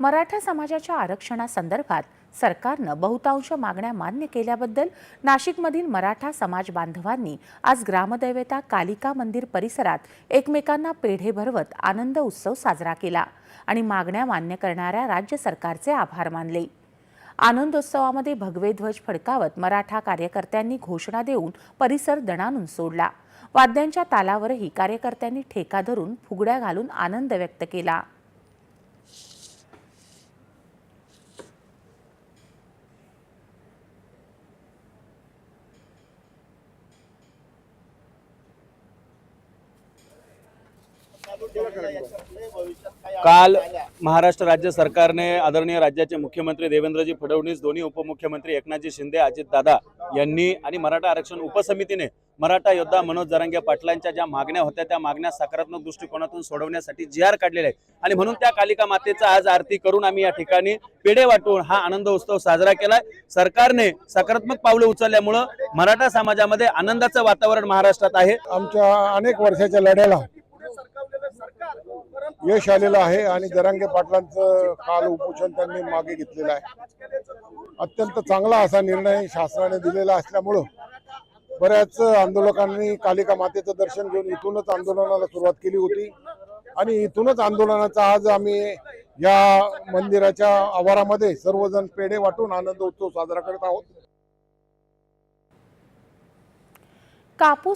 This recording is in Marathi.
मराठा समाजाच्या आरक्षणासंदर्भात सरकारनं बहुतांश मागण्या मान्य केल्याबद्दल नाशिकमधील मराठा समाज बांधवांनी आज ग्रामदैवता कालिका मंदिर परिसरात एकमेकांना पेढे भरवत आनंद उत्सव साजरा केला आणि मागण्या मान्य करणाऱ्या राज्य सरकारचे आभार मानले. आनंदोत्सवामध्ये भगवे ध्वज फडकावत मराठा कार्यकर्त्यांनी घोषणा देऊन परिसर दणानून सोडला. वाद्यांच्या तालावरही कार्यकर्त्यांनी ठेका धरून फुगड्या घालून आनंद व्यक्त केला. काल महाराष्ट्र राज्य सरकारने आदरणीय राज्याचे मुख्यमंत्री देवेंद्रजी फडणवीस दोन्ही उपमुख्यमंत्री एकनाथजी शिंदे अजितदादा यांनी आणि मराठा आरक्षण उपसमितीने मराठा योद्धा मनोज जरांगे पाटलांच्या ज्या मागण्या होत्या त्या मागण्या सकारात्मक दृष्टिकोनातून सोडवण्यासाठी जी आर काढलेले आहे आणि म्हणून त्या कालिका मातेचा आज आरती करून आम्ही या ठिकाणी पेढे वाटून हा आनंद उत्सव साजरा केलाय. सरकारने सकारात्मक पावलं उचलल्यामुळं मराठा समाजामध्ये आनंदाचं वातावरण महाराष्ट्रात आहे. आमच्या अनेक वर्षाच्या लढ्याला यश आलेलं आहे आणि जरांगे पाटलांचं काल उपोषण त्यांनी मागे घेतलेलं आहे. अत्यंत चांगला असा निर्णय शासनाने दिलेला असल्यामुळं बऱ्याच आंदोलकांनी कालिका मातेचं दर्शन घेऊन इथूनच आंदोलनाला सुरुवात केली होती. आणि इथूनच आंदोलनाचा आज आम्ही या मंदिराच्या आवारामध्ये सर्वजण पेढे वाटून आनंद उत्सव साजरा करत आहोत. कापूस